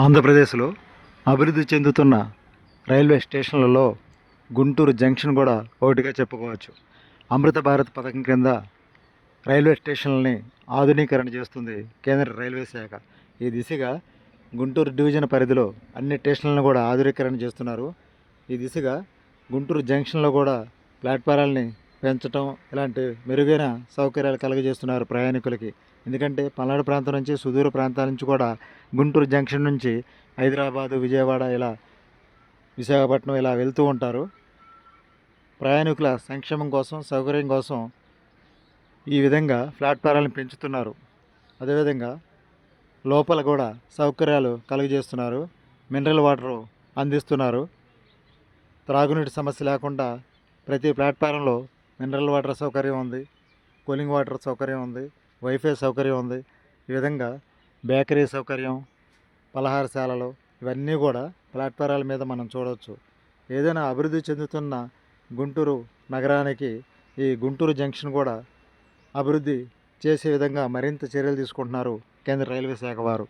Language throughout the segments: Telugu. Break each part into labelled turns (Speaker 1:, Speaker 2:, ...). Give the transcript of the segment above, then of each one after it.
Speaker 1: ఆంధ్రప్రదేశ్లో అభివృద్ధి చెందుతున్న రైల్వే స్టేషన్లలో గుంటూరు జంక్షన్ కూడా ఒకటిగా చెప్పుకోవచ్చు. అమృత భారత్ పథకం కింద రైల్వే స్టేషన్లని ఆధునీకరణ చేస్తుంది కేంద్ర రైల్వే శాఖ. ఈ దిశగా గుంటూరు డివిజన్ పరిధిలో అన్ని స్టేషన్లను కూడా ఆధునీకరణ చేస్తున్నారు. ఈ దిశగా గుంటూరు జంక్షన్లో కూడా ప్లాట్ఫారాలని పెంచడం ఇలాంటి మెరుగైన సౌకర్యాలు కలుగజేస్తున్నారు ప్రయాణికులకి. ఎందుకంటే పల్నాడు ప్రాంతం నుంచి సుదూర ప్రాంతాల నుంచి కూడా గుంటూరు జంక్షన్ నుంచి హైదరాబాదు విజయవాడ ఇలా విశాఖపట్నం ఇలా వెళ్తూ ఉంటారు. ప్రయాణికుల సంక్షేమం కోసం సౌకర్యం కోసం ఈ విధంగా ప్లాట్ఫారాలను పెంచుతున్నారు. అదేవిధంగా లోపల కూడా సౌకర్యాలు కలుగజేస్తున్నారు. మినరల్ వాటర్ అందిస్తున్నారు. త్రాగునీటి సమస్య లేకుండా ప్రతి ప్లాట్ఫారంలో మినరల్ వాటర్ సౌకర్యం ఉంది కూలింగ్ వాటర్ సౌకర్యం ఉంది వైఫై సౌకర్యం ఉంది. ఈ విధంగా బేకరీ సౌకర్యం పలహారశాలలు ఇవన్నీ కూడా ప్లాట్ఫారాల మీద మనం చూడవచ్చు ఏదైనా అభివృద్ధి చెందుతున్న గుంటూరు నగరానికి ఈ గుంటూరు జంక్షన్ కూడా అభివృద్ధి చేసే విధంగా మరింత చర్యలు తీసుకుంటున్నారు కేంద్ర రైల్వే శాఖ వారు.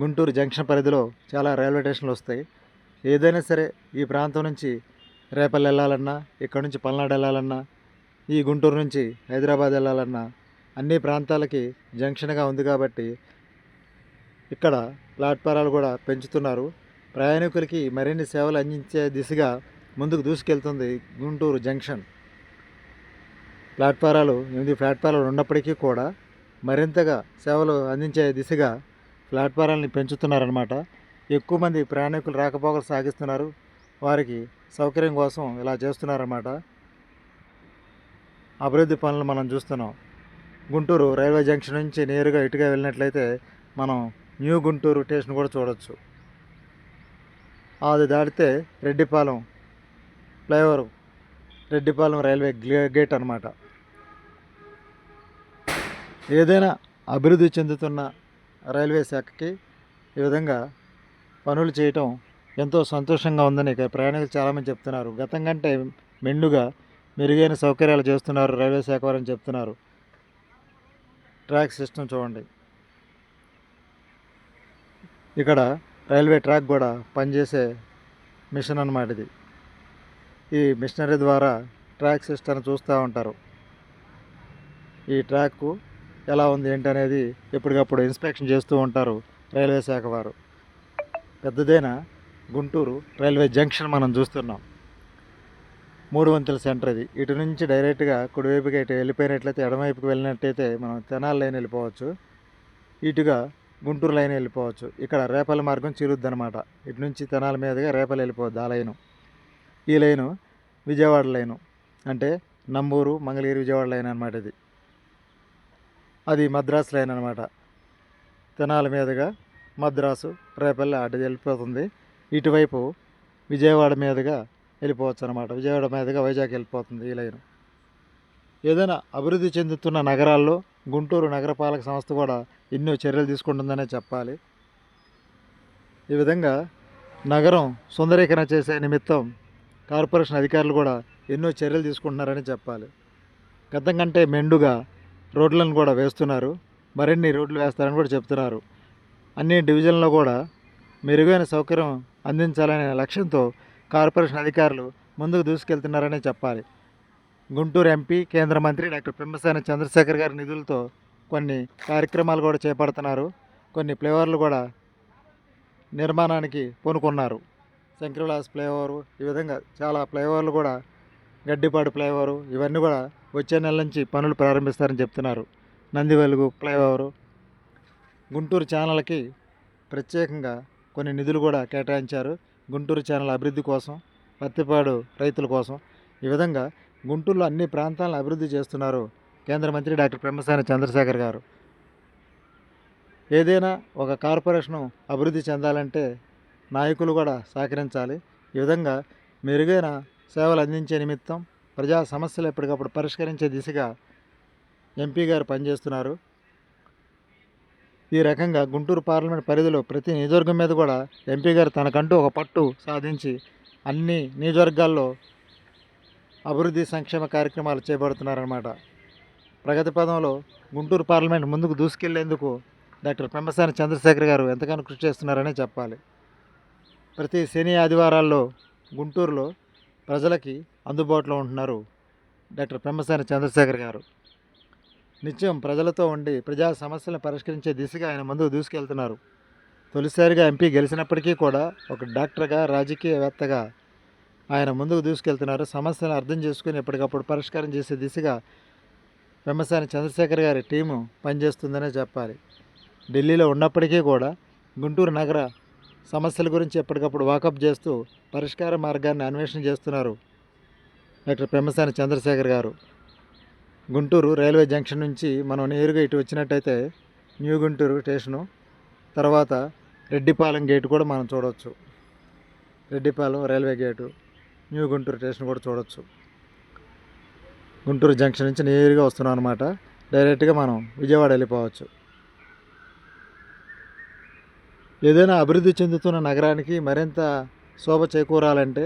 Speaker 1: గుంటూరు జంక్షన్ పరిధిలో చాలా రైల్వే స్టేషన్లు వస్తాయి. ఏదైనా సరే ఈ ప్రాంతం నుంచి రేపల్లి వెళ్ళాలన్నా ఇక్కడ నుంచి పల్నాడు వెళ్ళాలన్నా ఈ గుంటూరు నుంచి హైదరాబాద్ వెళ్ళాలన్నా అన్ని ప్రాంతాలకి జంక్షన్గా ఉంది కాబట్టి ఇక్కడ ప్లాట్ఫారాలు కూడా పెంచుతున్నారు. ప్రయాణికులకి మరిన్ని సేవలు అందించే దిశగా ముందుకు దూసుకెళ్తుంది గుంటూరు జంక్షన్. ప్లాట్ఫారాలు ఎనిమిది ప్లాట్ఫారాలు ఉన్నప్పటికీ కూడా మరింతగా సేవలు అందించే దిశగా ప్లాట్ఫారాలని పెంచుతున్నారన్నమాట. ఎక్కువ మంది ప్రయాణికులు రాకపోకలు సాగిస్తున్నారు. వారికి సౌకర్యం కోసం ఇలా చేస్తున్నారన్నమాట. అభివృద్ధి పనులు మనం చూస్తున్నాం. గుంటూరు రైల్వే జంక్షన్ నుంచి నేరుగా ఇటుగా వెళ్ళినట్లయితే మనం న్యూ గుంటూరు స్టేషన్ కూడా చూడొచ్చు. అది దాటితే Reddipalem flyover Reddipalem railway gate అనమాట ఏదైనా అభివృద్ధి చెందుతున్న రైల్వే శాఖకి ఈ విధంగా పనులు చేయటం ఎంతో సంతోషంగా ఉందని ప్రయాణికులు చాలామంది చెప్తున్నారు. గతం కంటే మెండుగా మెరుగైన సౌకర్యాలు చేస్తున్నారు రైల్వే శాఖ వారని చెప్తున్నారు. ట్రాక్ సిస్టమ్ చూడండి. ఇక్కడ రైల్వే ట్రాక్ కూడా పనిచేసే మిషన్ అన్నమాట ఇది. ఈ మిషనరీ ద్వారా ట్రాక్ సిస్టమ్ చూస్తూ ఉంటారు. ఈ ట్రాక్ ఎలా ఉంది ఏంటి అనేది ఎప్పటికప్పుడు ఇన్స్పెక్షన్ చేస్తూ ఉంటారు రైల్వే శాఖ వారు. పెద్దదైన గుంటూరు రైల్వే జంక్షన్ మనం చూస్తున్నాం. మూడు వంతుల సెంటర్ ఇది. ఇటు నుంచి డైరెక్ట్గా కుడివైపుకి ఇటు వెళ్ళిపోయినట్లయితే ఎడమవైపుకి వెళ్ళినట్టయితే మనం తెనాలి లైన్ వెళ్ళిపోవచ్చు. ఇటుగా గుంటూరు లైన్ వెళ్ళిపోవచ్చు. ఇక్కడ రేపల మార్గం చిరుద్దనమాట. ఇటు నుంచి తెనాల మీదుగా రేపలు వెళ్ళిపోవద్దు ఆ లైను. ఈ లైను విజయవాడ లైను. అంటే నంబూరు మంగళగిరి విజయవాడ లైన్ అనమాట ఇది. అది మద్రాసు లైన్ అనమాట తెనాల మీదుగా మద్రాసు రేపల్లి అటు వెళ్ళిపోతుంది. ఇటువైపు విజయవాడ మీదుగా వెళ్ళిపోవచ్చు అనమాట విజయవాడ మీదుగా వైజాగ్ వెళ్ళిపోతుంది ఈ లైన్. ఏదైనా అభివృద్ధి చెందుతున్న నగరాల్లో గుంటూరు నగరపాలక సంస్థ కూడా ఎన్నో చర్యలు తీసుకుంటుందనే చెప్పాలి. ఈ విధంగా నగరం సుందరీకరణ చేసే నిమిత్తం కార్పొరేషన్ అధికారులు కూడా ఎన్నో చర్యలు తీసుకుంటున్నారని చెప్పాలి. గతం కంటే మెండుగా రోడ్లను కూడా వేస్తున్నారు. మరిన్ని రోడ్లు వేస్తారని కూడా చెప్తున్నారు. అన్ని డివిజన్లో కూడా మెరుగైన సౌకర్యం అందించాలనే లక్ష్యంతో కార్పొరేషన్ అధికారులు ముందుకు దూసుకెళ్తున్నారనే చెప్పాలి. గుంటూరు ఎంపీ కేంద్ర మంత్రి డాక్టర్ పెమ్మసాని చంద్రశేఖర్ గారి నిధులతో కొన్ని కార్యక్రమాలు కూడా చేపడుతున్నారు. కొన్ని ఫ్లేవర్లు కూడా నిర్మాణానికి పూనుకున్నారు. శంకరవిలాస్ ఫ్లైఓవరు ఈ విధంగా చాలా ఫ్లైఓవర్లు కూడా గడ్డిపాడు ఫ్లైఓవరు ఇవన్నీ కూడా వచ్చే నెల నుంచి పనులు ప్రారంభిస్తారని చెప్తున్నారు. నందివెలుగు ఫ్లైఓవరు గుంటూరు ఛానల్కి ప్రత్యేకంగా కొన్ని నిధులు కూడా కేటాయించారు గుంటూరు ఛానల్ అభివృద్ధి కోసం పత్తిపాడు రైతుల కోసం. ఈ విధంగా గుంటూరులో అన్ని ప్రాంతాలను అభివృద్ధి చేస్తున్నారు కేంద్ర మంత్రి డాక్టర్ బ్రహ్మసాని చంద్రశేఖర్ గారు. ఏదైనా ఒక కార్పొరేషను అభివృద్ధి చెందాలంటే నాయకులు కూడా సహకరించాలి. ఈ విధంగా మెరుగైన సేవలు అందించే నిమిత్తం ప్రజా సమస్యలు ఎప్పటికప్పుడు పరిష్కరించే దిశగా ఎంపీ గారు పనిచేస్తున్నారు. ఈ రకంగా గుంటూరు పార్లమెంట్ పరిధిలో ప్రతి నియోజకవర్గం మీద కూడా ఎంపీ గారు తనకంటూ ఒక పట్టు సాధించి అన్ని నియోజకవర్గాల్లో అభివృద్ధి సంక్షేమ కార్యక్రమాలు చేపడుతున్నారన్నమాట. ప్రగతి పదంలో గుంటూరు పార్లమెంట్ ముందుకు దూసుకెళ్ళేందుకు డాక్టర్ పెమ్మసాని చంద్రశేఖర్ గారు ఎంతగానో కృషి చేస్తున్నారనే చెప్పాలి. ప్రతి శని ఆదివారాల్లో గుంటూరులో ప్రజలకి అందుబాటులో ఉంటున్నారు డాక్టర్ పెమ్మసాని చంద్రశేఖర్ గారు. నిత్యం ప్రజలతో ఉండి ప్రజా సమస్యలను పరిష్కరించే దిశగా ఆయన ముందుకు దూసుకెళ్తున్నారు. తొలిసారిగా ఎంపీ గెలిచినప్పటికీ కూడా ఒక డాక్టర్గా రాజకీయవేత్తగా ఆయన ముందుకు దూసుకెళ్తున్నారు. సమస్యలను అర్థం చేసుకుని ఎప్పటికప్పుడు పరిష్కారం చేసే దిశగా పెమ్మసాని చంద్రశేఖర్ గారి టీము పనిచేస్తుందనే చెప్పాలి. ఢిల్లీలో ఉన్నప్పటికీ కూడా గుంటూరు నగర సమస్యల గురించి ఎప్పటికప్పుడు వాకప్ చేస్తూ పరిష్కార మార్గాన్ని అన్వేషణ చేస్తున్నారు డాక్టర్ పెమ్మసాని చంద్రశేఖర్ గారు. గుంటూరు రైల్వే జంక్షన్ నుంచి మనం నేరుగా ఇటు వచ్చినట్టయితే న్యూ గుంటూరు స్టేషను తర్వాత రెడ్డిపాలెం గేట్ కూడా మనం చూడవచ్చు Reddipalem railway gate new Guntur station కూడా చూడవచ్చు గుంటూరు జంక్షన్ నుంచి నేరుగా వస్తున్నాం అనమాట డైరెక్ట్గా మనం విజయవాడ వెళ్ళిపోవచ్చు. ఏదైనా అభివృద్ధి చెందుతున్న నగరానికి మరింత శోభ చేకూరాలంటే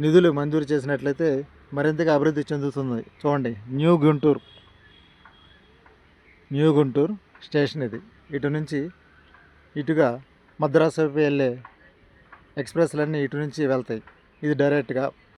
Speaker 1: నిధులు మంజూరు చేసినట్లయితే మరింతగా అభివృద్ధి చెందుతుంది. చూడండి new Guntur. New Guntur station ఇది. ఇటు నుంచి ఇటుగా మద్రాసు వైపు వెళ్ళే ఎక్స్ప్రెస్లన్నీ ఇటు నుంచి వెళ్తాయి. ఇది డైరెక్ట్గా